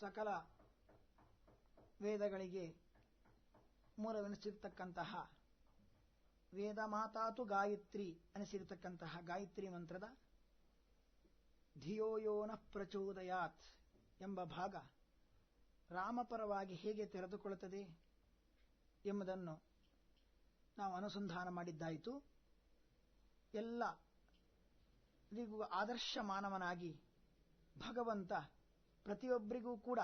ಸಕಲ ವೇದಗಳಿಗೆ ಮೂಲವೆನಿಸಿರ್ತಕ್ಕಂತಹ ವೇದ ಮಾತಾತು ಗಾಯತ್ರಿ ಅನಿಸಿರತಕ್ಕಂತಹ ಗಾಯತ್ರಿ ಮಂತ್ರದ ಧಿಯೋಯೋನ ಪ್ರಚೋದಯಾತ್ ಎಂಬ ಭಾಗ ರಾಮಪರವಾಗಿ ಹೇಗೆ ತೆರೆದುಕೊಳ್ಳುತ್ತದೆ ಎಂಬುದನ್ನು ನಾವು ಅನುಸಂಧಾನ ಮಾಡಿದ್ದಾಯಿತು. ಎಲ್ಲ ಆದರ್ಶ ಮಾನವನಾಗಿ ಭಗವಂತ ಪ್ರತಿಯೊಬ್ಬರಿಗೂ ಕೂಡ,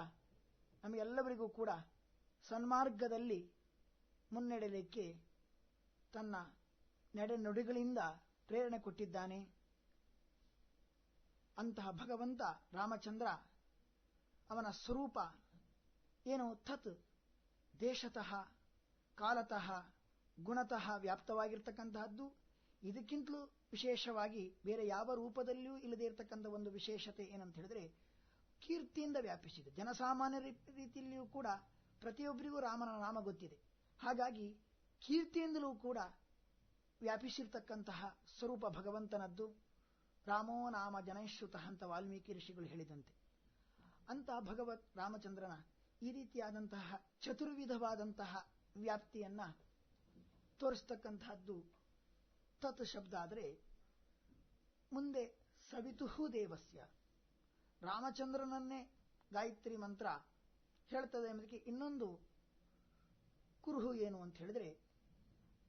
ನಮಗೆಲ್ಲರಿಗೂ ಕೂಡ ಸನ್ಮಾರ್ಗದಲ್ಲಿ ಮುನ್ನಡೆಯಲಿಕ್ಕೆ ತನ್ನ ನಡೆನುಡಿಗಳಿಂದ ಪ್ರೇರಣೆ ಕೊಟ್ಟಿದ್ದಾನೆ. ಅಂತಹ ಭಗವಂತ ರಾಮಚಂದ್ರ ಅವನ ಸ್ವರೂಪ ಏನು ತತ್ ದೇಶತಃ, ಕಾಲತಃ, ಗುಣತಃ ವ್ಯಾಪ್ತವಾಗಿರ್ತಕ್ಕಂತಹದ್ದು. ಇದಕ್ಕಿಂತಲೂ ವಿಶೇಷವಾಗಿ ಬೇರೆ ಯಾವ ರೂಪದಲ್ಲಿಯೂ ಇಲ್ಲದೇ ಇರತಕ್ಕಂಥ ಒಂದು ವಿಶೇಷತೆ ಏನಂತ ಹೇಳಿದ್ರೆ ಕೀರ್ತಿಯಿಂದ ವ್ಯಾಪಿಸಿದೆ. ಜನಸಾಮಾನ್ಯ ರೀತಿಯಲ್ಲಿಯೂ ಕೂಡ ಪ್ರತಿಯೊಬ್ಬರಿಗೂ ರಾಮನ ನಾಮ ಗೊತ್ತಿದೆ. ಹಾಗಾಗಿ ಕೀರ್ತಿಯಿಂದಲೂ ಕೂಡ ವ್ಯಾಪಿಸಿರ್ತಕ್ಕಂತಹ ಸ್ವರೂಪ ಭಗವಂತನದ್ದು ರಾಮೋ ನಾಮ ಜನೈಶ್ರುತ ಅಂತ ವಾಲ್ಮೀಕಿ ಋಷಿಗಳು ಹೇಳಿದಂತೆ. ಅಂತ ಭಗವತ್ ರಾಮಚಂದ್ರನ ಈ ರೀತಿಯಾದಂತಹ ಚತುರ್ವಿಧವಾದಂತಹ ವ್ಯಾಪ್ತಿಯನ್ನ ತೋರಿಸ್ತಕ್ಕಂತಹದ್ದು ತತ್ ಶಬ್ದ ಆದರೆ ಮುಂದೆ ಸವಿತುಹು ದೇವಸ್ಯ. ರಾಮಚಂದ್ರನನ್ನೇ ಗಾಯತ್ರಿ ಮಂತ್ರ ಹೇಳ್ತದೆ ಎಂಬುದಕ್ಕೆ ಇನ್ನೊಂದು ಕುರುಹು ಏನು ಅಂತ ಹೇಳಿದ್ರೆ,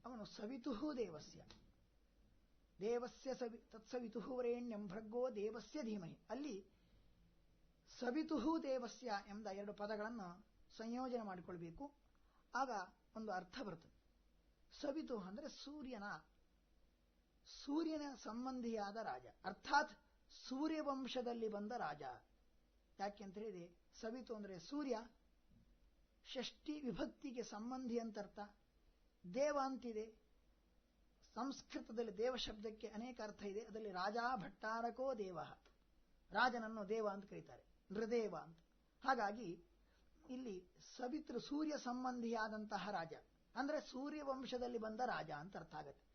ಅವನು ಸವಿತುಹು ದೇವಸ್ಯ. ದೇವಸ್ಯ ಸವಿ ತತ್ಸವಿತುಹು ವರೇಣ್ಯಂ ದೇವಸ್ಯ ಧೀಮಹಿ. ಅಲ್ಲಿ ಸವಿತುಹು ದೇವಸ್ಯ ಎಂಬ ಎರಡು ಪದಗಳನ್ನು ಸಂಯೋಜನೆ ಮಾಡಿಕೊಳ್ಬೇಕು. ಆಗ ಒಂದು ಅರ್ಥ ಬರ್ತದೆ ಸವಿತು ಅಂದರೆ ಸೂರ್ಯನ ಸೂರ್ಯನ ಸಂಬಂಧಿಯಾದ ರಾಜ. ಅರ್ಥಾತ್ ಸೂರ್ಯವಂಶದಲ್ಲಿ ಬಂದ ರಾಜ. ಯಾಕೆಂತ ಹೇಳಿದ್ರೆ ಸವಿತು ಅಂದರೆ ಸೂರ್ಯ, ಷಷ್ಠಿ ವಿಭಕ್ತಿಗೆ ಸಂಬಂಧಿ ಅಂತರ್ಥ. ದೇವ ಅಂತಿದೆ, ಸಂಸ್ಕೃತದಲ್ಲಿ ದೇವ ಶಬ್ದಕ್ಕೆ ಅನೇಕ ಅರ್ಥ ಇದೆ. ಅದರಲ್ಲಿ ರಾಜ ಭಟ್ಟಾರಕೋ ದೇವ. ರಾಜನನ್ನು ದೇವ ಅಂತ ಕರೀತಾರೆ, ನೃದೇವ ಅಂತ. ಹಾಗಾಗಿ ಇಲ್ಲಿ ಸವಿತೃ ಸೂರ್ಯ ಸಂಬಂಧಿಯಾದಂತಹ ರಾಜ. ಅಂದ್ರೆ ಸೂರ್ಯವಂಶದಲ್ಲಿ ಬಂದ ರಾಜ ಅಂತ ಅರ್ಥ ಆಗತ್ತೆ.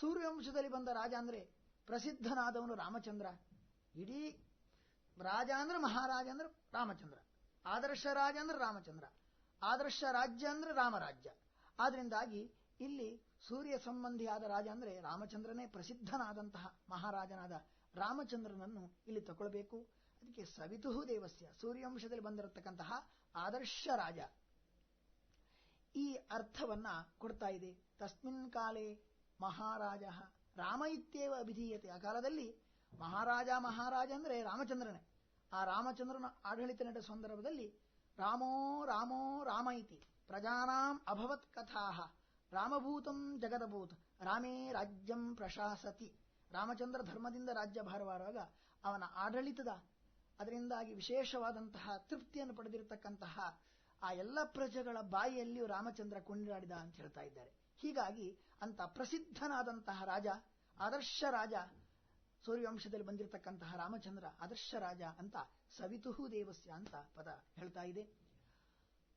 ಸೂರ್ಯವಂಶದಲ್ಲಿ ಬಂದ ರಾಜ ಅಂದ್ರೆ ಪ್ರಸಿದ್ಧನಾದವನು ರಾಮಚಂದ್ರ. ಇಡೀ ರಾಜ ಅಂದ್ರೆ ಮಹಾರಾಜ ಅಂದ್ರೆ ರಾಮಚಂದ್ರ. ಆದರ್ಶ ರಾಜ ಅಂದ್ರೆ ರಾಮಚಂದ್ರ. ಆದರ್ಶ ರಾಜ್ಯ ಅಂದ್ರೆ ರಾಮರಾಜ್ಯ. ಆದ್ರಿಂದಾಗಿ ಇಲ್ಲಿ ಸೂರ್ಯ ಸಂಬಂಧಿಯಾದ ರಾಜ ಅಂದ್ರೆ ರಾಮಚಂದ್ರನೇ ಪ್ರಸಿದ್ಧನಾದಂತಹ ಮಹಾರಾಜನಾದ ರಾಮಚಂದ್ರನನ್ನು ಇಲ್ಲಿ ತಗೊಳ್ಬೇಕು. ಅದಕ್ಕೆ ಸವಿತುಹು ದೇವಸ್ಯ. ಸೂರ್ಯವಂಶದಲ್ಲಿ ಬಂದಿರತಕ್ಕಂತಹ ಆದರ್ಶ ರಾಜ. ಈ ಅರ್ಥವನ್ನ ಕೊಡ್ತಾ ಇದೆ. ತಸ್ಮಿನ್ ಕಾಲೇ ಮಹಾರಾಜ ರಾಮ ಇತ್ಯೇವ ಅಭಿಧೀಯತೆ. ಆ ಕಾಲದಲ್ಲಿ ಮಹಾರಾಜ ಮಹಾರಾಜ ಅಂದ್ರೆ ರಾಮಚಂದ್ರನೇ. ಆ ರಾಮಚಂದ್ರನ ಆಡಳಿತ ನಟ ಸಂದರ್ಭದಲ್ಲಿ ರಾಮೋ ರಾಮೋ ರಾಮ ಇತಿ, ಪ್ರಜಾನಾಂ ಅಭವತ್ ಕಥಾ ರಾಮಭೂತಂ ಜಗದಭೂತ್, ರಾಮೇ ರಾಜ್ಯಂ ಪ್ರಶಾಸತಿ. ರಾಮಚಂದ್ರ ಧರ್ಮದಿಂದ ರಾಜ್ಯ ಭಾರವಾದಾಗ ಅವನ ಆಡಳಿತದ ಅದರಿಂದಾಗಿ ವಿಶೇಷವಾದಂತಹ ತೃಪ್ತಿಯನ್ನು ಪಡೆದಿರತಕ್ಕಂತಹ ಆ ಎಲ್ಲ ಪ್ರಜೆಗಳ ಬಾಯಿಯಲ್ಲಿಯೂ ರಾಮಚಂದ್ರ ಕೊಂಡಾಡಿದ ಅಂತ ಹೇಳ್ತಾ ಇದ್ದಾರೆ. ಹೀಗಾಗಿ ಅಂತ ಪ್ರಸಿದ್ಧನಾದಂತಹ ರಾಜ, ಆದರ್ಶ ರಾಜ ಸೂರ್ಯವಂಶದಲ್ಲಿ ಬಂದಿರತಕ್ಕಂತಹ ರಾಮಚಂದ್ರ ಆದರ್ಶ ರಾಜ ಅಂತ ಸವಿತುಹು ದೇವಸ್ಯ ಅಂತ ಪದ ಹೇಳ್ತಾ ಇದೆ.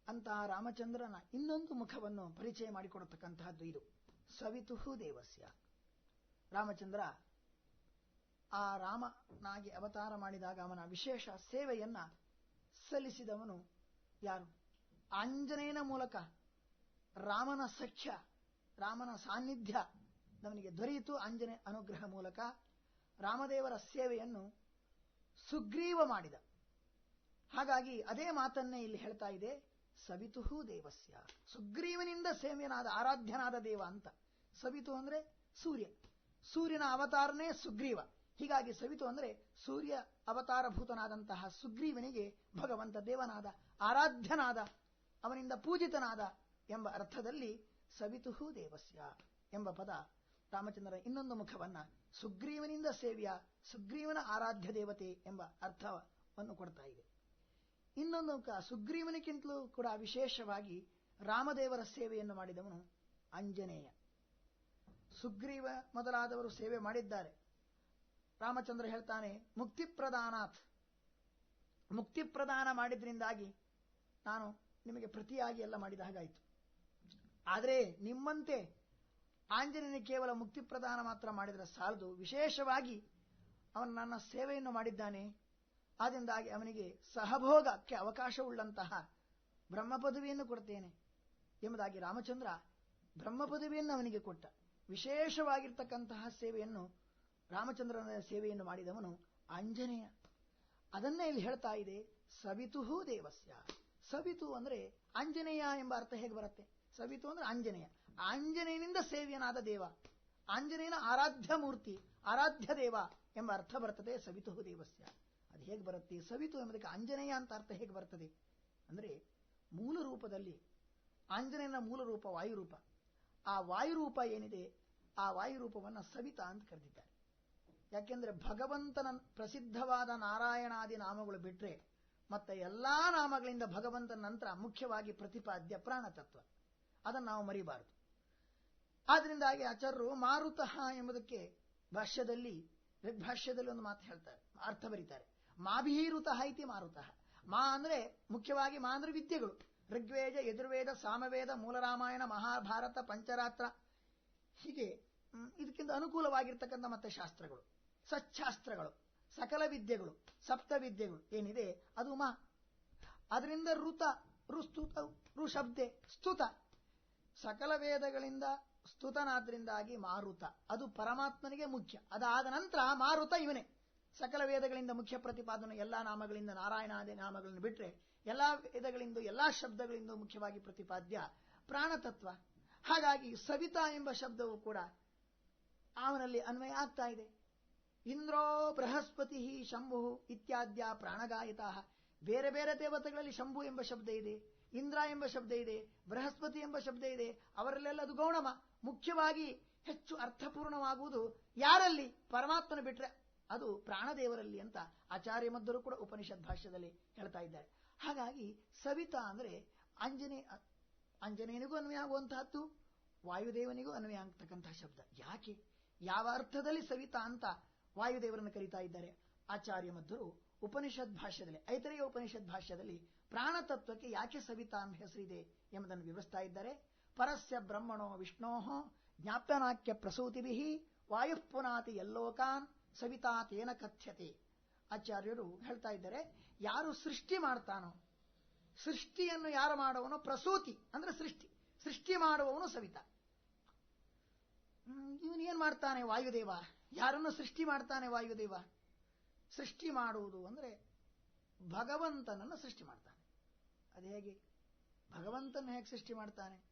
ಅಂತಹ ರಾಮಚಂದ್ರನ ಇನ್ನೊಂದು ಮುಖವನ್ನು ಪರಿಚಯ ಮಾಡಿಕೊಡತಕ್ಕಂತಹದ್ದು ಇದು. ಸವಿತುಹು ದೇವಸ್ಯ. ರಾಮಚಂದ್ರ ಆ ರಾಮನಾಗಿ ಅವತಾರ ಮಾಡಿದಾಗ ಅವನ ವಿಶೇಷ ಸೇವೆಯನ್ನ ಸಲ್ಲಿಸಿದವನು ಯಾರು? ಆಂಜನೇಯನ ಮೂಲಕ ರಾಮನ ಸಖ್ಯ, ರಾಮನ ಸಾನ್ನಿಧ್ಯ ನಮಗೆ ದೊರೆಯಿತು ಆಂಜನೇಯ ಅನುಗ್ರಹ ಮೂಲಕ. ರಾಮದೇವರ ಸೇವೆಯನ್ನು ಸುಗ್ರೀವ ಮಾಡಿದ. ಹಾಗಾಗಿ ಅದೇ ಮಾತನ್ನೇ ಇಲ್ಲಿ ಹೇಳ್ತಾ ಇದೆ, ಸವಿತುಹು ದೇವಸ್ಯ. ಸುಗ್ರೀವನಿಂದ ಸೇವ್ಯನಾದ, ಆರಾಧ್ಯನಾದ ದೇವ ಅಂತ. ಸವಿತು ಅಂದ್ರೆ ಸೂರ್ಯ. ಸೂರ್ಯನ ಅವತಾರನೇ ಸುಗ್ರೀವ. ಹೀಗಾಗಿ ಸವಿತು ಅಂದ್ರೆ ಸೂರ್ಯ ಅವತಾರಭೂತನಾದಂತಹ ಸುಗ್ರೀವನಿಗೆ ಭಗವಂತ ದೇವನಾದ, ಆರಾಧ್ಯನಾದ, ಅವನಿಂದ ಪೂಜಿತನಾದ ಎಂಬ ಅರ್ಥದಲ್ಲಿ ಸವಿತುಹು ದೇವಸ್ಯ ಎಂಬ ಪದ ರಾಮಚಂದ್ರನ ಇನ್ನೊಂದು ಮುಖವನ್ನ ಸುಗ್ರೀವನಿಂದ ಸೇವ್ಯ ಸುಗ್ರೀವನ ಆರಾಧ್ಯ ದೇವತೆ ಎಂಬ ಅರ್ಥವನ್ನು ಕೊಡ್ತಾ ಇದೆ. ಇನ್ನೊಂದು ಮುಖ ಸುಗ್ರೀವನಿಗಿಂತಲೂ ಕೂಡ ವಿಶೇಷವಾಗಿ ರಾಮದೇವರ ಸೇವೆಯನ್ನು ಮಾಡಿದವನು ಅಂಜನೇಯ. ಸುಗ್ರೀವ ಮೊದಲಾದವರು ಸೇವೆ ಮಾಡಿದ್ದಾರೆ. ರಾಮಚಂದ್ರ ಹೇಳ್ತಾನೆ, ಮುಕ್ತಿ ಪ್ರದಾನಾತ್. ಮುಕ್ತಿ ಪ್ರದಾನ ಮಾಡಿದ್ರಿಂದಾಗಿ ನಾನು ನಿಮಗೆ ಪ್ರತಿಯಾಗಿ ಎಲ್ಲ ಮಾಡಿದ ಹಾಗಾಯಿತು. ಆದರೆ ನಿಮ್ಮಂತೆ ಆಂಜನೇಯನ ಕೇವಲ ಮುಕ್ತಿ ಪ್ರದಾನ ಮಾತ್ರ ಮಾಡಿದರೆ ಸಾಲದು. ವಿಶೇಷವಾಗಿ ಅವನು ನನ್ನ ಸೇವೆಯನ್ನು ಮಾಡಿದ್ದಾನೆ. ಆದ್ದರಿಂದಾಗಿ ಅವನಿಗೆ ಸಹಭೋಗಕ್ಕೆ ಅವಕಾಶವುಳ್ಳಂತಹ ಬ್ರಹ್ಮ ಪದವಿಯನ್ನು ಕೊಡ್ತೇನೆ. ಎಂಬುದಾಗಿ ರಾಮಚಂದ್ರ ಬ್ರಹ್ಮ ಪದವಿಯನ್ನು ಅವನಿಗೆ ಕೊಟ್ಟ. ವಿಶೇಷವಾಗಿರ್ತಕ್ಕಂತಹ ಸೇವೆಯನ್ನು, ರಾಮಚಂದ್ರನ ಸೇವೆಯನ್ನು ಮಾಡಿದವನು ಆಂಜನೇಯ. ಅದನ್ನೇ ಇಲ್ಲಿ ಹೇಳ್ತಾ ಇದೆ ಸವಿತುಹೂ ದೇವಸ್ಯ. ಸವಿತು ಅಂದ್ರೆ ಆಂಜನೇಯ ಎಂಬ ಅರ್ಥ ಹೇಗೆ ಬರುತ್ತೆ? ಸವಿತು ಅಂದ್ರೆ ಆಂಜನೇಯ. ಆಂಜನೇಯನಿಂದ ಸೇವ್ಯನಾದ ದೇವ. ಆಂಜನೇಯನ ಆರಾಧ್ಯ ಮೂರ್ತಿ, ಆರಾಧ್ಯ ದೇವ ಎಂಬ ಅರ್ಥ ಬರ್ತದೆ ಸವಿತು ದೇವಸ್ಯ. ಅದು ಹೇಗೆ ಬರುತ್ತೆ? ಸವಿತು ಎಂಬುದಕ್ಕೆ ಆಂಜನೇಯ ಅಂತ ಅರ್ಥ ಹೇಗೆ ಬರ್ತದೆ? ಅಂದ್ರೆ ಮೂಲ ರೂಪದಲ್ಲಿ ಆಂಜನೇಯನ ಮೂಲ ರೂಪ ವಾಯುರೂಪ. ಆ ವಾಯುರೂಪ ಏನಿದೆ? ಆ ವಾಯುರೂಪವನ್ನು ಸವಿತಾ ಅಂತ ಕರೆದಿದ್ದಾರೆ. ಯಾಕೆಂದ್ರೆ ಭಗವಂತನ ಪ್ರಸಿದ್ಧವಾದ ನಾರಾಯಣಾದಿ ನಾಮಗಳು ಬಿಟ್ರೆ ಮತ್ತೆ ಎಲ್ಲಾ ನಾಮಗಳಿಂದ ಭಗವಂತನ ನಂತರ ಮುಖ್ಯವಾಗಿ ಪ್ರತಿಪಾದ್ಯ ಪ್ರಾಣತತ್ವ. ಅದನ್ನು ನಾವು ಮರಿಬಾರದು. ಆದ್ರಿಂದಾಗಿ ಆಚಾರ್ಯರು ಮಾರುತಃ ಎಂಬುದಕ್ಕೆ ಭಾಷ್ಯದಲ್ಲಿ ಋಗ್ಭಾಷ್ಯದಲ್ಲಿ ಒಂದು ಮಾತು ಹೇಳ್ತಾರೆ, ಅರ್ಥ ಬರೀತಾರೆ. ಮಾಭೀರುತಃ ಇತಿ ಮಾರುತಃ. ಮಾ ಅಂದ್ರೆ ಮುಖ್ಯವಾಗಿ ಮಾ ಅಂದ್ರೆ ವಿದ್ಯೆಗಳು. ಋಗ್ವೇದ, ಯಜುರ್ವೇದ, ಸಾಮವೇದ, ಮೂಲರಾಮಾಯಣ, ಮಹಾಭಾರತ, ಪಂಚರಾತ್ರ. ಹೀಗೆ ಇದಕ್ಕಿಂತ ಅನುಕೂಲವಾಗಿರ್ತಕ್ಕಂಥ ಮತ್ತೆ ಶಾಸ್ತ್ರಗಳು. ಸಚ್ಛಾಸ್ತ್ರಗಳು, ಸಕಲ ವಿದ್ಯೆಗಳು, ಸಪ್ತ ವಿದ್ಯೆಗಳು ಏನಿದೆ, ಅದು ಮಾ. ಅದರಿಂದ ಋತ, ಋಸ್ತುತ ಋಶಬ್ದೆ ಸ್ತುತ. ಸಕಲ ವೇದಗಳಿಂದ ಸ್ತುತನಾದ್ರಿಂದಾಗಿ ಮಾರುತ. ಅದು ಪರಮಾತ್ಮನಿಗೆ ಮುಖ್ಯ. ಅದಾದ ನಂತರ ಮಾರುತ ಇವನೇ. ಸಕಲ ವೇದಗಳಿಂದ ಮುಖ್ಯ ಪ್ರತಿಪಾದನೆ ಎಲ್ಲಾ ನಾಮಗಳಿಂದ ನಾರಾಯಣಾದಿ ನಾಮಗಳನ್ನು ಬಿಟ್ಟರೆ ಎಲ್ಲಾ ವೇದಗಳಿಂದ ಎಲ್ಲಾ ಶಬ್ದಗಳಿಂದ ಮುಖ್ಯವಾಗಿ ಪ್ರತಿಪಾದ್ಯ ಪ್ರಾಣತತ್ವ. ಹಾಗಾಗಿ ಸವಿತಾ ಎಂಬ ಶಬ್ದವು ಕೂಡ ಅವನಲ್ಲಿ ಅನ್ವಯ ಆಗ್ತಾ ಇದೆ. ಇಂದ್ರೋ ಬೃಹಸ್ಪತಿ ಶಂಭು ಇತ್ಯಾದ್ಯ ಪ್ರಾಣಗಾಯಿತ ಬೇರೆ ಬೇರೆ ದೇವತೆಗಳಲ್ಲಿ ಶಂಭು ಎಂಬ ಶಬ್ದ ಇದೆ, ಇಂದ್ರ ಎಂಬ ಶಬ್ದ ಇದೆ, ಬೃಹಸ್ಪತಿ ಎಂಬ ಶಬ್ದ ಇದೆ, ಅವರಲ್ಲೆಲ್ಲ ಅದು ಗೌಣಮ. ಮುಖ್ಯವಾಗಿ ಹೆಚ್ಚು ಅರ್ಥಪೂರ್ಣವಾಗುವುದು ಯಾರಲ್ಲಿ? ಪರಮಾತ್ಮನ ಬಿಟ್ರೆ ಅದು ಪ್ರಾಣದೇವರಲ್ಲಿ ಅಂತ ಆಚಾರ್ಯ ಮದ್ದರು ಕೂಡ ಉಪನಿಷತ್ ಭಾಷ್ಯದಲ್ಲಿ ಹೇಳ್ತಾ ಇದ್ದಾರೆ. ಹಾಗಾಗಿ ಸವಿತಾ ಅಂದ್ರೆ ಆಂಜನೇಯ ಆಂಜನೇಯನಿಗೂ ಅನ್ವಯ ಆಗುವಂತಹದ್ದು, ವಾಯುದೇವನಿಗೂ ಅನ್ವಯ ಆಗ್ತಕ್ಕಂತಹ ಶಬ್ದ. ಯಾಕೆ? ಯಾವ ಅರ್ಥದಲ್ಲಿ ಸವಿತಾ ಅಂತ ವಾಯುದೇವರನ್ನು ಕರೀತಾ ಇದ್ದಾರೆ? ಆಚಾರ್ಯ ಮದ್ದರು ಉಪನಿಷತ್ ಭಾಷ್ಯದಲ್ಲಿ, ಐತರೆಯ ಉಪನಿಷತ್ ಭಾಷ್ಯದಲ್ಲಿ ಪ್ರಾಣತತ್ವಕ್ಕೆ ಯಾಕೆ ಸವಿತಾ ಅಂತ ಹೆಸರಿದೆ ಎಂಬುದನ್ನು ವಿವರಿಸ್ತಾ ಇದ್ದಾರೆ. ಪರಸ್ಯ ಬ್ರಹ್ಮಣೋ ವಿಷ್ಣೋ ಜ್ಞಾಪ್ಯನಾಕ್ಯ ಪ್ರಸೂತಿಭಿ ವಾಯುಃ ಪುನಾತಿ ಎಲ್ಲೋಕಾನ್ ಸವಿತಾ ತೇನ ಕಥ್ಯತೆ. ಆಚಾರ್ಯರು ಹೇಳ್ತಾ ಇದ್ದಾರೆ, ಯಾರು ಸೃಷ್ಟಿ ಮಾಡ್ತಾನೋ, ಸೃಷ್ಟಿಯನ್ನು ಯಾರು ಮಾಡುವನು ಪ್ರಸೂತಿ, ಅಂದ್ರೆ ಸೃಷ್ಟಿ. ಸೃಷ್ಟಿ ಮಾಡುವವನು ಸವಿತಾ. ಇವನು ಏನ್ ಮಾಡ್ತಾನೆ? ವಾಯುದೇವ. ಯಾರನ್ನು ಸೃಷ್ಟಿ ಮಾಡ್ತಾನೆ ವಾಯುದೇವ? ಸೃಷ್ಟಿ ಮಾಡುವುದು ಅಂದ್ರೆ ಭಗವಂತನನ್ನು ಸೃಷ್ಟಿ ಮಾಡ್ತಾನೆ. ಅದು ಹೇಗೆ? ಭಗವಂತನ ಹೇಗೆ ಸೃಷ್ಟಿ ಮಾಡ್ತಾನೆ?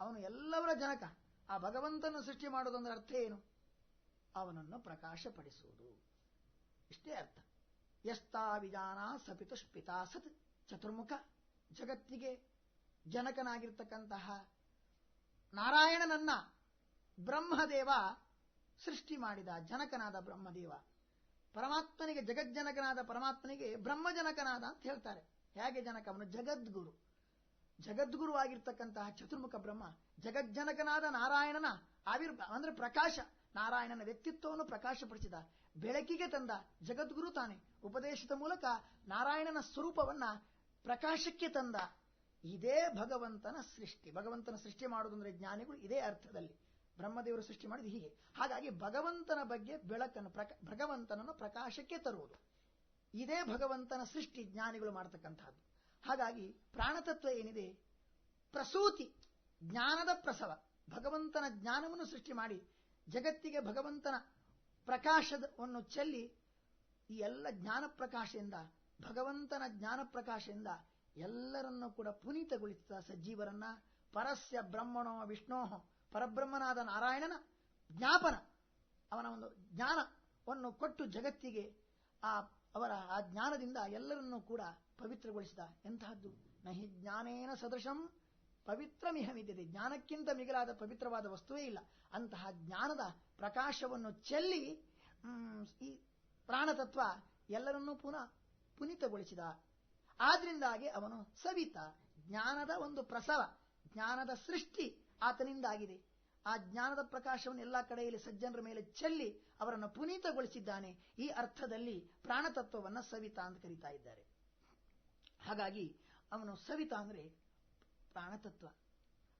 ಅವನು ಎಲ್ಲವರ ಜನಕ. ಆ ಭಗವಂತನ ಸೃಷ್ಟಿ ಮಾಡೋದೊಂದರ ಅರ್ಥ ಏನು? ಅವನನ್ನು ಪ್ರಕಾಶಪಡಿಸುವುದು. ಇಷ್ಟೇ ಅರ್ಥ. ಯಸ್ತಾ ವಿಜಾನ ಸಪಿತುಷ್ಪಿತಾ ಸತ್ ಚತುರ್ಮುಖ ಜಗತ್ತಿಗೆ ಜನಕನಾಗಿರ್ತಕ್ಕಂತಹ ನಾರಾಯಣನನ್ನ ಬ್ರಹ್ಮದೇವ ಸೃಷ್ಟಿ ಮಾಡಿದ, ಜನಕನಾದ ಬ್ರಹ್ಮದೇವ. ಪರಮಾತ್ಮನಿಗೆ ಜಗಜ್ಜನಕನಾದ ಪರಮಾತ್ಮನಿಗೆ ಬ್ರಹ್ಮಜನಕನಾದ ಅಂತ ಹೇಳ್ತಾರೆ. ಹೇಗೆ ಜನಕ? ಅವನು ಜಗದ್ಗುರು. ಜಗದ್ಗುರು ಆಗಿರ್ತಕ್ಕಂತಹ ಚತುರ್ಮುಖ ಬ್ರಹ್ಮ, ಜಗಜ್ಜನಕನಾದ ನಾರಾಯಣನ ಆವಿರ್ಭಾವ ಅಂದ್ರೆ ಪ್ರಕಾಶ, ನಾರಾಯಣನ ವ್ಯಕ್ತಿತ್ವವನ್ನು ಪ್ರಕಾಶಪಡಿಸಿದ, ಬೆಳಕಿಗೆ ತಂದ ಜಗದ್ಗುರು ತಾನೆ. ಉಪದೇಶದ ಮೂಲಕ ನಾರಾಯಣನ ಸ್ವರೂಪವನ್ನ ಪ್ರಕಾಶಕ್ಕೆ ತಂದ ಇದೇ ಭಗವಂತನ ಸೃಷ್ಟಿ. ಭಗವಂತನ ಸೃಷ್ಟಿ ಮಾಡುವುದಂದ್ರೆ ಜ್ಞಾನಿಗಳು ಇದೇ ಅರ್ಥದಲ್ಲಿ. ಬ್ರಹ್ಮದೇವರು ಸೃಷ್ಟಿ ಮಾಡಿದ ಹೀಗೆ. ಹಾಗಾಗಿ ಭಗವಂತನ ಬಗ್ಗೆ ಬೆಳಕನ್ನು ಭಗವಂತನನ್ನು ಪ್ರಕಾಶಕ್ಕೆ ತರುವುದು. ಇದೇ ಭಗವಂತನ ಸೃಷ್ಟಿ ಜ್ಞಾನಿಗಳು ಮಾಡತಕ್ಕಂತಹದ್ದು ಹಾಗಾಗಿ ಪ್ರಾಣತತ್ವ ಏನಿದೆ? ಪ್ರಸೂತಿ, ಜ್ಞಾನದ ಪ್ರಸವ. ಭಗವಂತನ ಜ್ಞಾನವನ್ನು ಸೃಷ್ಟಿ ಮಾಡಿ, ಜಗತ್ತಿಗೆ ಭಗವಂತನ ಪ್ರಕಾಶವನ್ನು ಚೆಲ್ಲಿ, ಈ ಎಲ್ಲ ಜ್ಞಾನ ಪ್ರಕಾಶದಿಂದ, ಭಗವಂತನ ಜ್ಞಾನ ಪ್ರಕಾಶದಿಂದ ಎಲ್ಲರನ್ನೂ ಕೂಡ ಪುನೀತಗೊಳಿಸಿದ ಸಜ್ಜೀವರನ್ನ ಪರಸ್ಯ ಬ್ರಹ್ಮಣೋ ವಿಷ್ಣೋ ಪರಬ್ರಹ್ಮನಾದ ನಾರಾಯಣನ ಜ್ಞಾಪನ, ಅವನ ಒಂದು ಜ್ಞಾನವನ್ನು ಕೊಟ್ಟು ಜಗತ್ತಿಗೆ ಆ ಅವರ ಆ ಜ್ಞಾನದಿಂದ ಎಲ್ಲರನ್ನೂ ಕೂಡ ಪವಿತ್ರಗೊಳಿಸಿದ. ಎಂತಹದ್ದು? ನಹಿ ಜ್ಞಾನೇನ ಸದೃಶಂ ಪವಿತ್ರಮಿಹಮಿದ್ದಿದೆ ಜ್ಞಾನಕ್ಕಿಂತ ಮಿಗಿಲಾದ ಪವಿತ್ರವಾದ ವಸ್ತುವೇ ಇಲ್ಲ. ಅಂತಹ ಜ್ಞಾನದ ಪ್ರಕಾಶವನ್ನು ಚೆಲ್ಲಿ ಈ ಪ್ರಾಣತತ್ವ ಎಲ್ಲರನ್ನೂ ಪುನಃ ಪುನೀತಗೊಳಿಸಿದ. ಆದ್ರಿಂದಾಗಿ ಅವನು ಸವಿತ. ಜ್ಞಾನದ ಒಂದು ಪ್ರಸವ, ಜ್ಞಾನದ ಸೃಷ್ಟಿ ಆತನಿಂದಾಗಿದೆ. ಆ ಜ್ಞಾನದ ಪ್ರಕಾಶವನ್ನು ಎಲ್ಲ ಕಡೆಯಲ್ಲಿ ಸಜ್ಜನರ ಮೇಲೆ ಚೆಲ್ಲಿ ಅವರನ್ನು ಪುನೀತಗೊಳಿಸಿದ್ದಾನೆ. ಈ ಅರ್ಥದಲ್ಲಿ ಪ್ರಾಣತತ್ವವನ್ನು ಸವಿತಾ ಅಂತ ಕರೀತಾ ಇದ್ದಾರೆ. ಹಾಗಾಗಿ ಅವನು ಸವಿತಾ ಅಂದ್ರೆ ಪ್ರಾಣತತ್ವ.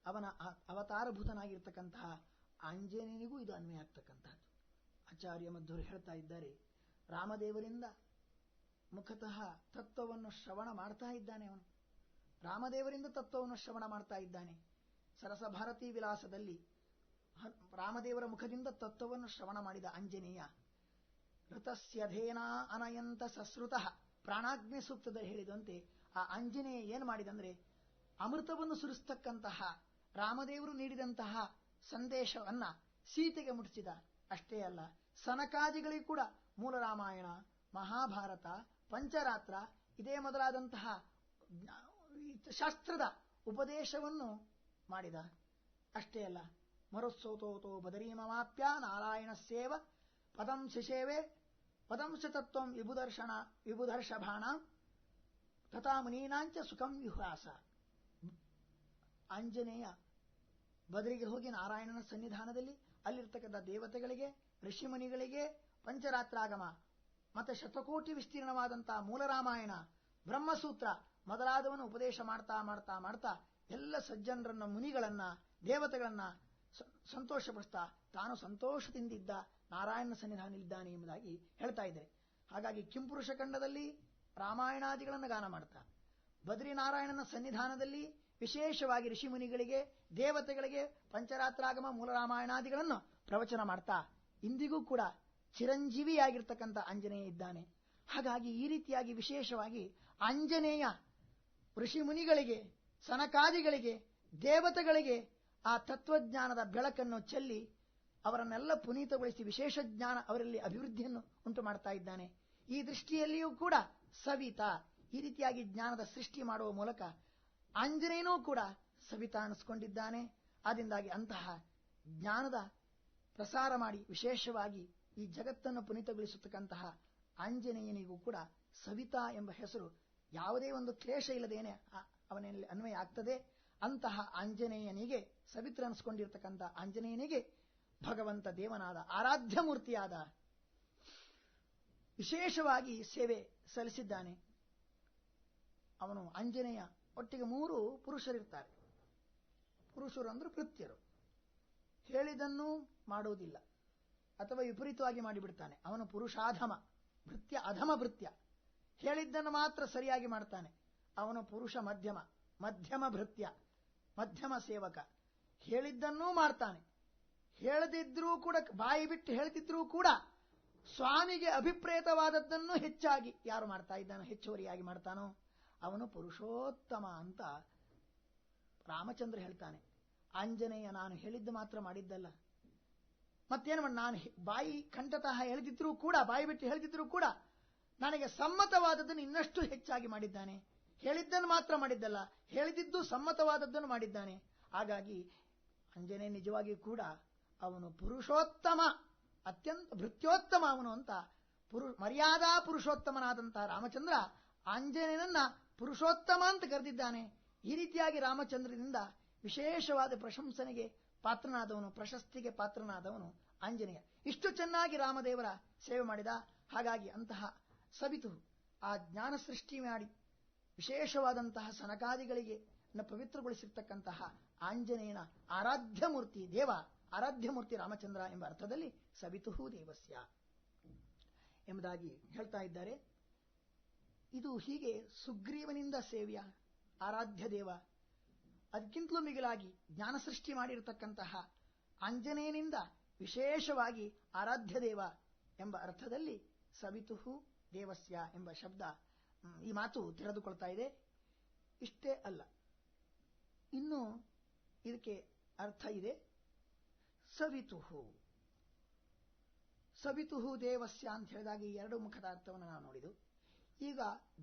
ಅವನ ಅವತಾರಭೂತನಾಗಿರ್ತಕ್ಕಂತಹ ಆಂಜನೇಯನಿಗೂ ಇದು ಅನ್ವಯ ಆಗ್ತಕ್ಕಂತಹದ್ದು. ಆಚಾರ್ಯ ಮಧ್ವರು ಹೇಳ್ತಾ ಇದ್ದಾರೆ, ರಾಮದೇವರಿಂದ ಮುಖತಃ ತತ್ವವನ್ನು ಶ್ರವಣ ಮಾಡ್ತಾ ಇದ್ದಾನೆ ಅವನು. ರಾಮದೇವರಿಂದ ತತ್ವವನ್ನು ಶ್ರವಣ ಮಾಡ್ತಾ ಇದ್ದಾನೆ. ಸರಸ ಭಾರತೀ ವಿಲಾಸದಲ್ಲಿ ರಾಮದೇವರ ಮುಖದಿಂದ ತತ್ವವನ್ನು ಶ್ರವಣ ಮಾಡಿದ ಆಂಜನೇಯ ಋತಸ್ಯಧೇನಾ ಅನಯಂತ ಸಸ್ರುತಃ ಪ್ರಾಣಾಗ್ನಿ ಸೂಕ್ತದ ಹೇಳಿದಂತೆ ಆ ಆಂಜನೇಯ ಏನು ಮಾಡಿದಂದ್ರೆ ಅಮೃತವನ್ನು ಸುರಿಸ್ತಕ್ಕಂತಹ ರಾಮದೇವರು ನೀಡಿದಂತಹ ಸಂದೇಶವನ್ನ ಸೀತೆಗೆ ಮುಟ್ಟಿಸಿದ. ಅಷ್ಟೇ ಅಲ್ಲ, ಸನಕಾದಿಗಳಿಗೂ ಕೂಡ ಮೂಲ ರಾಮಾಯಣ, ಮಹಾಭಾರತ, ಪಂಚರಾತ್ರ, ಇದೇ ಮೊದಲಾದಂತಹ ಶಾಸ್ತ್ರದ ಉಪದೇಶವನ್ನು ಮಾಡಿದ. ಅಷ್ಟೇ ಅಲ್ಲ ಮರುತ್ಸೋತೋತೋ ಬದರೀಮಮಾಪ್ಯ ನಾರಾಯಣ ಸೇವ ಪದಂ ಶಿಶೇವೆ ಪದಂಶ ತತ್ವಂ ವಿಭುದರ್ಶನ ವಿಭುದರ್ಷಭಾಣ ತಥಾ ಮುನೀನಾಂಚ ಸುಖಂ ವಿಹಾಸ ಆಂಜನೇಯ ಬದರಿಗೆ ಹೋಗಿ ನಾರಾಯಣನ ಸನ್ನಿಧಾನದಲ್ಲಿ ಅಲ್ಲಿರ್ತಕ್ಕಂಥ ದೇವತೆಗಳಿಗೆ, ಋಷಿಮುನಿಗಳಿಗೆ ಪಂಚರಾತ್ರಾಗಮ, ಮತ್ತೆ ಶತಕೋಟಿ ವಿಸ್ತೀರ್ಣವಾದಂತಹ ಮೂಲ ರಾಮಾಯಣ ಬ್ರಹ್ಮಸೂತ್ರ ಮೊದಲಾದವನ್ನು ಉಪದೇಶ ಮಾಡ್ತಾ ಮಾಡ್ತಾ ಮಾಡ್ತಾ ಎಲ್ಲ ಸಜ್ಜನರನ್ನ, ಮುನಿಗಳನ್ನ, ದೇವತೆಗಳನ್ನ ಸಂತೋಷಪಡಿಸ್ತಾ ತಾನು ಸಂತೋಷದಿಂದಿದ್ದ ನಾರಾಯಣನ ಸನ್ನಿಧಾನದಲ್ಲಿದ್ದಾನೆ ಎಂಬುದಾಗಿ ಹೇಳ್ತಾ ಇದ್ದಾರೆ. ಹಾಗಾಗಿ ಕಿಂಪುರುಷ ಖಂಡದಲ್ಲಿ ರಾಮಾಯಣಾದಿಗಳನ್ನು ಗಾನ ಮಾಡ್ತಾ, ಬದ್ರಿನಾರಾಯಣನ ಸನ್ನಿಧಾನದಲ್ಲಿ ವಿಶೇಷವಾಗಿ ಋಷಿಮುನಿಗಳಿಗೆ, ದೇವತೆಗಳಿಗೆ ಪಂಚರಾತ್ರಾಗಮ ಮೂಲ ರಾಮಾಯಣಾದಿಗಳನ್ನು ಪ್ರವಚನ ಮಾಡ್ತಾ, ಇಂದಿಗೂ ಕೂಡ ಚಿರಂಜೀವಿಯಾಗಿರ್ತಕ್ಕಂಥ ಆಂಜನೇಯ ಇದ್ದಾನೆ. ಹಾಗಾಗಿ ಈ ರೀತಿಯಾಗಿ ವಿಶೇಷವಾಗಿ ಆಂಜನೇಯ ಋಷಿಮುನಿಗಳಿಗೆ, ಸನಕಾದಿಗಳಿಗೆ, ದೇವತೆಗಳಿಗೆ ಆ ತತ್ವಜ್ಞಾನದ ಬೆಳಕನ್ನು ಚೆಲ್ಲಿ ಅವರನ್ನೆಲ್ಲ ಪುನೀತಗೊಳಿಸಿ ವಿಶೇಷ ಜ್ಞಾನ ಅವರಲ್ಲಿ ಅಭಿವೃದ್ಧಿಯನ್ನು ಉಂಟು ಮಾಡ್ತಾ ಇದ್ದಾನೆ. ಈ ದೃಷ್ಟಿಯಲ್ಲಿಯೂ ಕೂಡ ಸವಿತಾ, ಈ ರೀತಿಯಾಗಿ ಜ್ಞಾನದ ಸೃಷ್ಟಿ ಮಾಡುವ ಮೂಲಕ ಆಂಜನೇಯನೂ ಕೂಡ ಸವಿತಾ ಅನಿಸ್ಕೊಂಡಿದ್ದಾನೆ. ಆದ್ದರಿಂದಾಗಿ ಅಂತಹ ಜ್ಞಾನದ ಪ್ರಸಾರ ಮಾಡಿ ವಿಶೇಷವಾಗಿ ಈ ಜಗತ್ತನ್ನು ಪುನೀತಗೊಳಿಸತಕ್ಕಂತಹ ಆಂಜನೇಯನಿಗೂ ಕೂಡ ಸವಿತಾ ಎಂಬ ಹೆಸರು ಯಾವುದೇ ಒಂದು ಕ್ಲೇಶ ಇಲ್ಲದೇನೆ ಅವನಲ್ಲಿ ಅನ್ವಯ ಆಗ್ತದೆ. ಅಂತಹ ಆಂಜನೇಯನಿಗೆ ಸವಿತ್ರ ಅನಿಸ್ಕೊಂಡಿರ್ತಕ್ಕಂಥ ಆಂಜನೇಯನಿಗೆ ಭಗವಂತ ದೇವನಾದ ಆರಾಧ್ಯ ಮೂರ್ತಿಯಾದ ವಿಶೇಷವಾಗಿ ಸೇವೆ ಸಲ್ಲಿಸಿದ್ದಾನೆ. ಅವನು ಆಂಜನೇಯ ಒಟ್ಟಿಗೆ ಮೂರು ಪುರುಷರಿರ್ತಾರೆ. ಪುರುಷರು ಅಂದ್ರೆ ಕೃತ್ಯರು ಹೇಳಿದನ್ನು ಮಾಡುವುದಿಲ್ಲ. ಅಥವಾ ವಿಪರೀತವಾಗಿ ಮಾಡಿಬಿಡ್ತಾನೆ. ಅವನು ಪುರುಷಾಧಮ ಭೃತ್ಯ ಅಧಮ ಭೃತ್ಯ ಹೇಳಿದ್ದನ್ನು ಮಾತ್ರ ಸರಿಯಾಗಿ ಮಾಡ್ತಾನೆ. ಅವನು ಪುರುಷ ಮಧ್ಯಮ ಮಧ್ಯಮ ಭೃತ್ಯ ಮಧ್ಯಮ ಸೇವಕ. ಹೇಳಿದ್ದನ್ನೂ ಮಾಡ್ತಾನೆ. ಹೇಳದಿದ್ರೂ ಕೂಡ, ಬಾಯಿ ಬಿಟ್ಟು ಹೇಳ್ತಿದ್ರೂ ಕೂಡ ಸ್ವಾಮಿಗೆ ಅಭಿಪ್ರೇತವಾದದ್ದನ್ನು ಹೆಚ್ಚಾಗಿ ಯಾರು ಮಾಡ್ತಾ ಇದ್ದಾನೋ, ಹೆಚ್ಚುವರಿಯಾಗಿ ಮಾಡ್ತಾನೋ, ಅವನು ಪುರುಷೋತ್ತಮ ಅಂತ ರಾಮಚಂದ್ರ ಹೇಳ್ತಾನೆ. ಆಂಜನೇಯ ನಾನು ಹೇಳಿದ್ದು ಮಾತ್ರ ಮಾಡಿದ್ದಲ್ಲ. ಮತ್ತೇನು ಮಾಡಿ, ನಾನು ಬಾಯಿ ಕಂಠತಃ ಹೇಳಿದ್ರು ಕೂಡ, ಬಾಯಿ ಬಿಟ್ಟು ಹೇಳಿದ್ರು ಕೂಡ ನನಗೆ ಸಮ್ಮತವಾದದ್ದನ್ನು ಇನ್ನಷ್ಟು ಹೆಚ್ಚಾಗಿ ಮಾಡಿದ್ದಾನೆ. ಹೇಳಿದ್ದನ್ನು ಮಾತ್ರ ಮಾಡಿದ್ದಲ್ಲ ಹೇಳಿದಿದ್ದು ಸಮ್ಮತವಾದದ್ದನ್ನು ಮಾಡಿದ್ದಾನೆ. ಹಾಗಾಗಿ ಅಂಜನೇ ನಿಜವಾಗಿ ಕೂಡ ಅವನು ಪುರುಷೋತ್ತಮ, ಅತ್ಯಂತ ಭೃತ್ಯೋತ್ತಮ ಅವನು ಅಂತ. ಪುರು, ಮರ್ಯಾದಾ ಪುರುಷೋತ್ತಮನಾದಂತಹ ರಾಮಚಂದ್ರ ಆಂಜನೇಯನನ್ನ ಪುರುಷೋತ್ತಮ ಅಂತ ಕರೆದಿದ್ದಾನೆ. ಈ ರೀತಿಯಾಗಿ ರಾಮಚಂದ್ರನಿಂದ ವಿಶೇಷವಾದ ಪ್ರಶಂಸನೆಗೆ ಪಾತ್ರನಾದವನು, ಪ್ರಶಸ್ತಿಗೆ ಪಾತ್ರನಾದವನು ಆಂಜನೇಯ. ಇಷ್ಟು ಚೆನ್ನಾಗಿ ರಾಮದೇವರ ಸೇವೆ ಮಾಡಿದ. ಹಾಗಾಗಿ ಅಂತಹ ಸವಿತು ಆ ಜ್ಞಾನ ಸೃಷ್ಟಿ ಮಾಡಿ ವಿಶೇಷವಾದಂತಹ ಸನಕಾದಿಗಳಿಗೆ ಪವಿತ್ರಗೊಳಿಸಿರ್ತಕ್ಕಂತಹ ಆಂಜನೇಯನ ಆರಾಧ್ಯ ಮೂರ್ತಿ ದೇವ ಆರಾಧ್ಯ ಮೂರ್ತಿ ರಾಮಚಂದ್ರ ಎಂಬ ಅರ್ಥದಲ್ಲಿ ಸವಿತುಹು ದೇವಸ್ಯ. ಎಂಬುದಾಗಿ ಹೇಳ್ತಾ ಇದ್ದಾರೆ. ಇದು ಹೀಗೆ ಸುಗ್ರೀವನಿಂದ ಸೇವ್ಯ, ಆರಾಧ್ಯ ದೇವ, ಅದಕ್ಕಿಂತಲೂ ಮಿಗಿಲಾಗಿ ಜ್ಞಾನ ಸೃಷ್ಟಿ ಮಾಡಿರತಕ್ಕಂತಹ ಆಂಜನೇಯನಿಂದ ವಿಶೇಷವಾಗಿ ಆರಾಧ್ಯ ದೇವ ಎಂಬ ಅರ್ಥದಲ್ಲಿ ಸವಿತುಹು ದೇವಸ್ಯ ಎಂಬ ಶಬ್ದ ಈ ಮಾತು ತೆರೆದುಕೊಳ್ತಾ ಇದೆ. ಇಷ್ಟೇ ಅಲ್ಲ. ಇನ್ನು ಇದಕ್ಕೆ ಅರ್ಥ ಇದೆ. ಸವಿತುಹು. ಸವಿತುಹು ದೇವಸ್ಯ ಅಂತ ಹೇಳಿದಾಗ ಎರಡು ಮುಖದ ಅರ್ಥವನ್ನು ನಾವು ನೋಡಿದು ಈಗ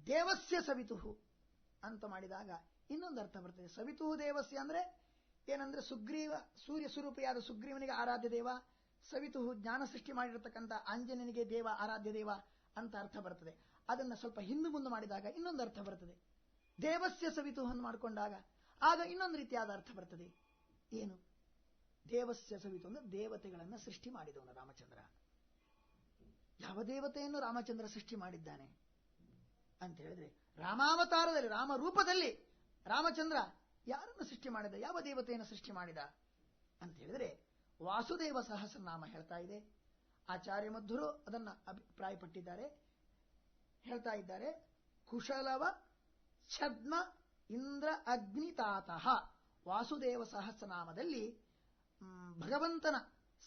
ದೇವಸ್ಯ ಸವಿತುಹು ಅಂತ ಮಾಡಿದಾಗ ಇನ್ನೊಂದು ಅರ್ಥ ಬರ್ತದೆ. ಸವಿತುಹು ದೇವಸ್ಯ ಅಂದ್ರೆ ಏನಂದ್ರೆ ಸುಗ್ರೀವ, ಸೂರ್ಯ ಸ್ವರೂಪಿಯಾದ ಸುಗ್ರೀವನಿಗೆ ಆರಾಧ್ಯ ದೇವ, ಸವಿತುಹು ಜ್ಞಾನ ಸೃಷ್ಟಿ ಮಾಡಿರತಕ್ಕಂಥ ಆಂಜನೇಯನಿಗೆ ದೇವ, ಆರಾಧ್ಯ ದೇವ ಅಂತ ಅರ್ಥ ಬರ್ತದೆ. ಅದನ್ನ ಸ್ವಲ್ಪ ಹಿಂದು ಮುಂದೆ ಮಾಡಿದಾಗ ಇನ್ನೊಂದು ಅರ್ಥ ಬರ್ತದೆ. ದೇವಸ್ಯ ಸವಿತುಹನ್ನು ಮಾಡಿಕೊಂಡಾಗ ಆಗ ಇನ್ನೊಂದು ರೀತಿಯಾದ ಅರ್ಥ ಬರ್ತದೆ. ಏನು? ದೇವಸ್ಯ ಸವಿತು ಅಂದ್ರೆ ದೇವತೆಗಳನ್ನ ಸೃಷ್ಟಿ ಮಾಡಿದವನು ರಾಮಚಂದ್ರ. ಯಾವ ದೇವತೆಯನ್ನು ರಾಮಚಂದ್ರ ಸೃಷ್ಟಿ ಮಾಡಿದ್ದಾನೆ? ಅಂತ ಹೇಳಿದ್ರೆ ರಾಮಾವತಾರದಲ್ಲಿ, ರಾಮ ರೂಪದಲ್ಲಿ ರಾಮಚಂದ್ರ ಯಾರನ್ನು ಸೃಷ್ಟಿ ಮಾಡಿದ, ಯಾವ ದೇವತೆಯನ್ನು ಸೃಷ್ಟಿ ಮಾಡಿದ? ಅಂತ ಹೇಳಿದ್ರೆ ವಾಸುದೇವ ಸಹಸ್ರನಾಮ ಹೇಳ್ತಾ ಇದೆ. ಆಚಾರ್ಯ ಮಧ್ವರು ಅದನ್ನ ಅಭಿಪ್ರಾಯಪಟ್ಟಿದ್ದಾರೆ. ಹೇಳ್ತಾ ಇದ್ದಾರೆ, ಕುಶಲವ ಛದ್ಮ ಇಂದ್ರ ಅಗ್ನಿತಾತಃ ವಾಸುದೇವ ಸಹಸ್ರನಾಮದಲ್ಲಿ ಭಗವಂತನ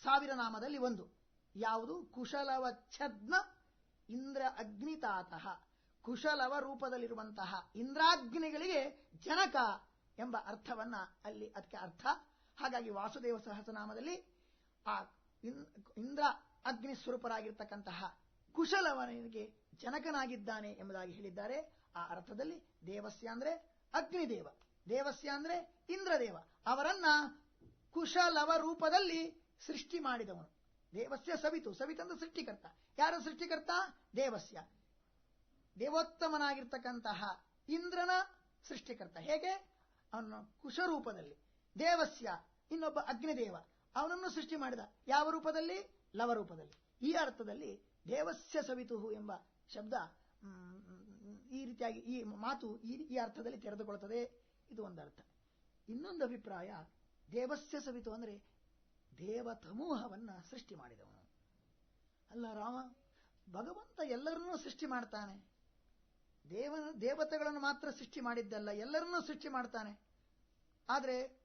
ಸಾವಿರ ನಾಮದಲ್ಲಿ ಒಂದು. ಯಾವುದು? ಕುಶಲವ ಛದ್ಮ ಇಂದ್ರ ಅಗ್ನಿತಾತಃ. ಕುಶಲವ ರೂಪದಲ್ಲಿರುವಂತಹ ಇಂದ್ರಾಗ್ನಿಗಳಿಗೆ ಜನಕ ಎಂಬ ಅರ್ಥವನ್ನ ಅಲ್ಲಿ ಅದಕ್ಕೆ ಅರ್ಥ. ಹಾಗಾಗಿ ವಾಸುದೇವ ಸಹಸ್ರನಾಮದಲ್ಲಿ ಆ ಇಂದ್ರ ಅಗ್ನಿ ಸ್ವರೂಪರಾಗಿರ್ತಕ್ಕಂತಹ ಕುಶಲವನಿಗೆ ಜನಕನಾಗಿದ್ದಾನೆ ಎಂಬುದಾಗಿ ಹೇಳಿದ್ದಾರೆ. ಆ ಅರ್ಥದಲ್ಲಿ ದೇವಸ್ಯ ಅಂದ್ರೆ ಅಗ್ನಿದೇವ, ದೇವಸ್ಯ ಅಂದ್ರೆ ಇಂದ್ರದೇವ. ಅವರನ್ನ ಕುಶಲವ ರೂಪದಲ್ಲಿ ಸೃಷ್ಟಿ ಮಾಡಿದವನು. ದೇವಸ್ಯ ಸವಿತು. ಸವಿತಂದ್ರೆ ಸೃಷ್ಟಿಕರ್ತ. ಯಾರ ಸೃಷ್ಟಿಕರ್ತ? ದೇವಸ್ಯ. ದೇವೋತ್ತಮನಾಗಿರ್ತಕ್ಕಂತಹ ಇಂದ್ರನ ಸೃಷ್ಟಿಕರ್ತ. ಹೇಗೆ? ಅವನು ಕುಶರೂಪದಲ್ಲಿ. ದೇವಸ್ಯ, ಇನ್ನೊಬ್ಬ ಅಗ್ನಿದೇವ. ಅವನನ್ನು ಸೃಷ್ಟಿ ಮಾಡಿದ. ಯಾವ ರೂಪದಲ್ಲಿ? ಲವರೂಪದಲ್ಲಿ ಈ ಅರ್ಥದಲ್ಲಿ ದೇವಸ್ಯ ಸವಿತು ಎಂಬ ಶಬ್ದ ಈ ರೀತಿಯಾಗಿ ಈ ಮಾತು ಈ ಅರ್ಥದಲ್ಲಿ ತೆರೆದುಕೊಳ್ಳುತ್ತದೆ ಇದು ಒಂದು ಅರ್ಥ ಇನ್ನೊಂದು ಅಭಿಪ್ರಾಯ ದೇವಸ್ಯ ಸವಿತು ಅಂದ್ರೆ ದೇವತಮೂಹವನ್ನು ಸೃಷ್ಟಿ ಮಾಡಿದವನು. ಅಲ್ಲ ರಾಮ, ಭಗವಂತ ಎಲ್ಲರನ್ನೂ ಸೃಷ್ಟಿ ಮಾಡ್ತಾನೆ. ದೇವ ದೇವತೆಗಳನ್ನು ಮಾತ್ರ ಸೃಷ್ಟಿ ಮಾಡಿದ್ದಲ್ಲ, ಎಲ್ಲರನ್ನೂ ಸೃಷ್ಟಿ ಮಾಡ್ತಾನೆ. ಆದರೆ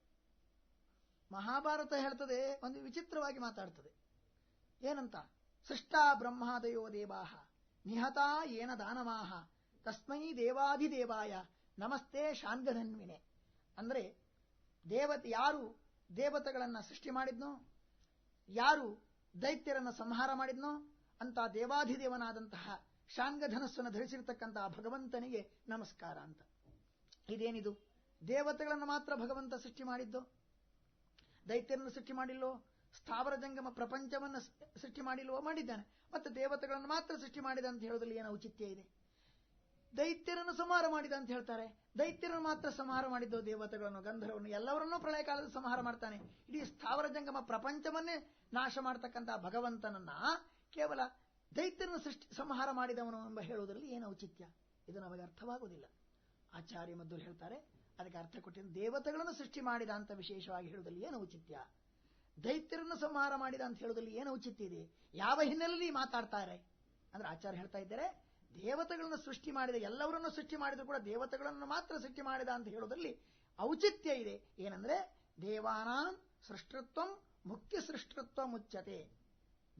ಮಹಾಭಾರತ ಹೇಳ್ತದೆ, ಒಂದು ವಿಚಿತ್ರವಾಗಿ ಮಾತಾಡ್ತದೆ. ಏನಂತ? ಸೃಷ್ಟಾ ಬ್ರಹ್ಮಾದಯೋ ದೇವಾಹ, ನಿಹತಾ ಏನ ದಾನವಾಹ, ತಸ್ಮೈ ದೇವಾಧಿದೇವಾಯ, ನಮಸ್ತೆ ಶಾಂಗಧನ್ವಿನೆ ಅಂದ್ರೆ ದೇವತೆ ಯಾರು ದೇವತೆಗಳನ್ನ ಸೃಷ್ಟಿ ಮಾಡಿದ್ನೋ? ಯಾರು ದೈತ್ಯರನ್ನ ಸಂಹಾರ ಮಾಡಿದ್ನೋ? ಅಂತ ದೇವಾಧಿದೇವನಾದಂತಹ ಶಾಂಗಧನಸ್ಸನ್ನು ಧರಿಸಿರ್ತಕ್ಕಂತಹ ಭಗವಂತನಿಗೆ ನಮಸ್ಕಾರ ಅಂತ. ಇದೇನಿದು? ದೇವತೆಗಳನ್ನು ಮಾತ್ರ ಭಗವಂತ ಸೃಷ್ಟಿ ಮಾಡಿದ್ದು? ದೈತ್ಯರನ್ನು ಸೃಷ್ಟಿ ಮಾಡಿಲ್ಲೋ? ಸ್ಥಾವರ ಜಂಗಮ ಪ್ರಪಂಚವನ್ನು ಸೃಷ್ಟಿ ಮಾಡಿಲ್ವೋ ಮಾಡಿದ್ದಾನೆ. ಮತ್ತೆ ದೇವತೆಗಳನ್ನು ಮಾತ್ರ ಸೃಷ್ಟಿ ಮಾಡಿದೆ ಅಂತ ಹೇಳೋದ್ರಲ್ಲಿ ಏನೋ ಔಚಿತ್ಯ ಇದೆ? ದೈತ್ಯರನ್ನು ಸಂಹಾರ ಮಾಡಿದ ಅಂತ ಹೇಳ್ತಾರೆ. ದೈತ್ಯರನ್ನು ಮಾತ್ರ ಸಂಹಾರ ಮಾಡಿದ್ದು ದೇವತೆಗಳನ್ನು ಗಂಧರ್ವನ್ನು ಎಲ್ಲವರನ್ನೂ ಪ್ರಳಯ ಕಾಲದ ಸಂಹಾರ ಮಾಡ್ತಾನೆ. ಇಡೀ ಸ್ಥಾವರ ಜಂಗಮ ಪ್ರಪಂಚವನ್ನೇ ನಾಶ ಮಾಡತಕ್ಕಂತಹ ಭಗವಂತನನ್ನ ಕೇವಲ ದೈತ್ಯರನ್ನು ಸೃಷ್ಟಿ, ಸಂಹಾರ ಮಾಡಿದವನು ಎಂಬ ಹೇಳುವುದರಲ್ಲಿ ಏನು ಔಚಿತ್ಯ? ಇದು ನಮಗೆ ಅರ್ಥವಾಗುವುದಿಲ್ಲ. ಆಚಾರ್ಯ ಮದ್ದೂರು ಹೇಳ್ತಾರೆ, ಅದಕ್ಕೆ ಅರ್ಥ ಕೊಟ್ಟಿದ್ದು ದೇವತೆಗಳನ್ನು ಸೃಷ್ಟಿ ಮಾಡಿದ ಅಂತ ವಿಶೇಷವಾಗಿ ಹೇಳುವುದರಲ್ಲಿ ಏನು ಔಚಿತ್ಯ? ದೈತ್ಯರನ್ನು ಸಂಹಾರ ಮಾಡಿದ ಅಂತ ಹೇಳುವುದರಲ್ಲಿ ಏನು ಔಚಿತ್ಯ ಇದೆ? ಯಾವ ಹಿನ್ನೆಲೆಯಲ್ಲಿ ಮಾತಾಡ್ತಾರೆ? ಅಂದ್ರೆ ಆಚಾರ್ಯ ಹೇಳ್ತಾ ಇದ್ದಾರೆ ದೇವತೆಗಳನ್ನು ಸೃಷ್ಟಿ ಮಾಡಿದ, ಎಲ್ಲವರನ್ನು ಸೃಷ್ಟಿ ಮಾಡಿದ್ರು ಕೂಡ ದೇವತೆಗಳನ್ನು ಮಾತ್ರ ಸೃಷ್ಟಿ ಮಾಡಿದ ಅಂತ ಹೇಳೋದ್ರಲ್ಲಿ ಔಚಿತ್ಯ ಇದೆ. ಏನಂದ್ರೆ, ದೇವಾನಾಂ ಸೃಷ್ಟತ್ವ ಮುಖ್ಯ ಸೃಷ್ಟತ್ವ ಮುಚ್ಚತೆ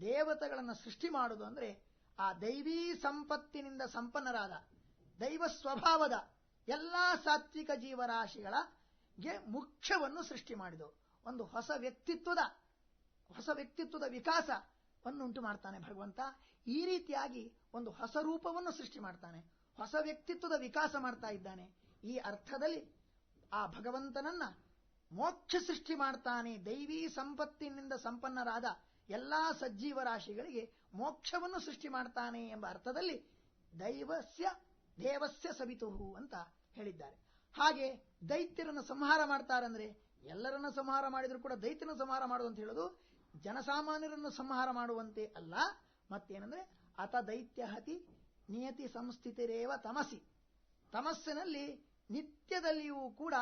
ದೇವತೆಗಳನ್ನು ಸೃಷ್ಟಿ ಮಾಡುವುದು ಅಂದ್ರೆ, ಆ ದೈವೀ ಸಂಪತ್ತಿನಿಂದ ಸಂಪನ್ನರಾದ, ದೈವ ಸ್ವಭಾವದ ಎಲ್ಲಾ ಸಾತ್ವಿಕ ಜೀವರಾಶಿಗಳ ಗೆ ಮುಖ್ಯವನ್ನು ಸೃಷ್ಟಿ ಮಾಡಿದವು. ಒಂದು ಹೊಸ ವ್ಯಕ್ತಿತ್ವದ ಹೊಸ ವ್ಯಕ್ತಿತ್ವದ ವಿಕಾಸವನ್ನುಂಟು ಮಾಡ್ತಾನೆ ಭಗವಂತ. ಈ ರೀತಿಯಾಗಿ ಒಂದು ಹೊಸ ರೂಪವನ್ನು ಸೃಷ್ಟಿ ಮಾಡ್ತಾನೆ, ಹೊಸ ವ್ಯಕ್ತಿತ್ವದ ವಿಕಾಸ ಮಾಡ್ತಾ ಇದ್ದಾನೆ. ಈ ಅರ್ಥದಲ್ಲಿ ಆ ಭಗವಂತನನ್ನ ಮೋಕ್ಷ ಸೃಷ್ಟಿ ಮಾಡ್ತಾನೆ, ದೈವೀ ಸಂಪತ್ತಿನಿಂದ ಸಂಪನ್ನರಾದ ಎಲ್ಲಾ ಸಜ್ಜೀವ ರಾಶಿಗಳಿಗೆ ಮೋಕ್ಷವನ್ನು ಸೃಷ್ಟಿ ಮಾಡ್ತಾನೆ ಎಂಬ ಅರ್ಥದಲ್ಲಿ ದೈವಸ್ಯ ದೇವಸ್ಯ ಸವಿತುಹು ಅಂತ ಹೇಳಿದ್ದಾರೆ. ಹಾಗೆ ದೈತ್ಯರನ್ನು ಸಂಹಾರ ಮಾಡ್ತಾರಂದ್ರೆ ಎಲ್ಲರನ್ನ ಸಂಹಾರ ಮಾಡಿದ್ರು ಕೂಡ ದೈತ್ಯನ ಸಂಹಾರ ಮಾಡುವಂತ ಅಂತ ಹೇಳೋದು ಜನಸಾಮಾನ್ಯರನ್ನು ಸಂಹಾರ ಮಾಡುವಂತೆ ಅಲ್ಲ. ಮತ್ತೇನಂದ್ರೆ ಅತ ದೈತ್ಯ ಹತಿ ನಿಯತಿ ಸಂಸ್ಥಿತಿರೇವ ತಮಸಿ. ತಮಸ್ಸಿನಲ್ಲಿ ನಿತ್ಯದಲ್ಲಿಯೂ ಕೂಡ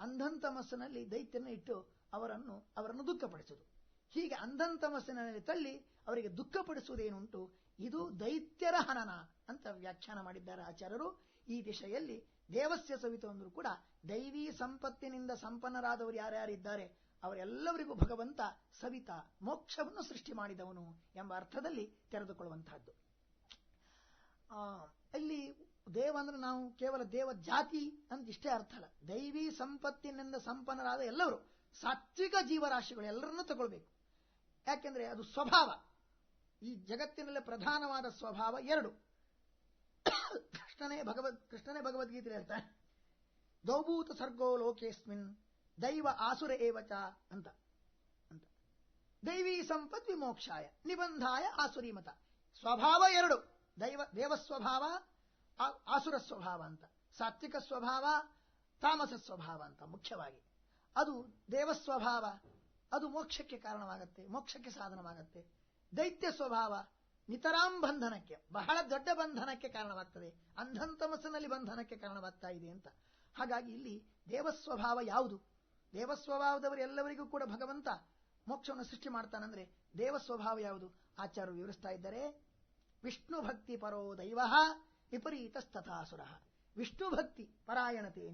ಅಂಧನ್ ತಮಸ್ಸಿನಲ್ಲಿ ದೈತ್ಯನ ಇಟ್ಟು ಅವರನ್ನು ಅವರನ್ನು ದುಃಖಪಡಿಸುವುದು. ಹೀಗೆ ಅಂಧನ್ ತಮಸ್ಸಿನಲ್ಲಿ ತಳ್ಳಿ ಅವರಿಗೆ ದುಃಖಪಡಿಸುವುದೇನುಂಟು? ಇದು ದೈತ್ಯರ ಹನನ ಅಂತ ವ್ಯಾಖ್ಯಾನ ಮಾಡಿದ್ದಾರೆ ಆಚಾರ್ಯರು. ಈ ದಿಶೆಯಲ್ಲಿ ದೇವಸ್ಯ ಸವಿತು ಕೂಡ ದೈವೀ ಸಂಪತ್ತಿನಿಂದ ಸಂಪನ್ನರಾದವರು ಯಾರ್ಯಾರಿದ್ದಾರೆ? ಅವರೆಲ್ಲವರಿಗೂ ಭಗವಂತ ಸವಿತ ಮೋಕ್ಷವನ್ನು ಸೃಷ್ಟಿ ಮಾಡಿದವನು ಎಂಬ ಅರ್ಥದಲ್ಲಿ ತೆರೆದುಕೊಳ್ಳುವಂತಹದ್ದು. ಇಲ್ಲಿ ದೇವ ಅಂದ್ರೆ ನಾವು ಕೇವಲ ದೇವ ಜಾತಿ ಅಂತ ಇಷ್ಟೇ ಅರ್ಥ ಅಲ್ಲ. ದೈವಿ ಸಂಪತ್ತಿನಿಂದ ಸಂಪನ್ನರಾದ ಎಲ್ಲರೂ ಸಾತ್ವಿಕ ಜೀವರಾಶಿಗಳು ಎಲ್ಲರನ್ನೂ ತಗೊಳ್ಬೇಕು. ಯಾಕೆಂದ್ರೆ ಅದು ಸ್ವಭಾವ. ಈ ಜಗತ್ತಿನಲ್ಲಿ ಪ್ರಧಾನವಾದ ಸ್ವಭಾವ ಎರಡು. ಕೃಷ್ಣನೇ ಭಗವದ್ ಕೃಷ್ಣನೇ ಭಗವದ್ಗೀತೆ ಹೇಳ್ತಾನೆ ದೌಭೂತ ಸರ್ಗೋ ಲೋಕೇಸ್ಮಿನ್ ದೈವ ಆಸುರ ಏವಚ ಅಂತ. ಅಂತ. ದೈವೀ ಸಂಪತ್ ವಿಮೋಕ್ಷಾಯ, ನಿಬಂಧಾಯ ಆಸುರಿ ಮತ ಸ್ವಭಾವ ಎರಡು, ದೈವ ದೇವ ಸ್ವಭಾವ ಆಸುರ ಸ್ವಭಾವ ಅಂತ. ಸಾತ್ವಿಕ ಸ್ವಭಾವ, ತಾಮಸ ಸ್ವಭಾವ ಅಂತ ಮುಖ್ಯವಾಗಿ. ಅದು ದೇವ ಸ್ವಭಾವ ಅದು ಮೋಕ್ಷಕ್ಕೆ ಕಾರಣವಾಗತ್ತೆ, ಮೋಕ್ಷಕ್ಕೆ ಸಾಧನವಾಗತ್ತೆ. ದೈತ್ಯ ಸ್ವಭಾವ, ನಿತರಾಂ ಬಂಧನಕ್ಕೆ, ಬಹಳ ದೊಡ್ಡ ಬಂಧನಕ್ಕೆ ಕಾರಣವಾಗ್ತದೆ. ಅಂಧಂತಮಸ್ಸಿನಲ್ಲಿ ಬಂಧನಕ್ಕೆ ಕಾರಣವಾಗ್ತಾ ಇದೆ ಅಂತ. ಹಾಗಾಗಿ ಇಲ್ಲಿ ದೇವಸ್ವಭಾವ ಯಾವುದು? ದೇವಸ್ವಭಾವದವರು ಎಲ್ಲವರಿಗೂ ಕೂಡ ಭಗವಂತ ಮೋಕ್ಷವನ್ನು ಸೃಷ್ಟಿ ಮಾಡ್ತಾನಂದ್ರೆ ದೇವಸ್ವಭಾವ ಯಾವುದು? ಆಚಾರ್ಯರು ವಿವರಿಸ್ತಾ ಇದ್ದಾರೆ ವಿಷ್ಣು ಭಕ್ತಿ ಪರೋ ದೈವ ವಿಪರೀತಸ್ತಥಾಸುರ ವಿಷ್ಣು ಭಕ್ತಿ ಪರಾಯಣತೆ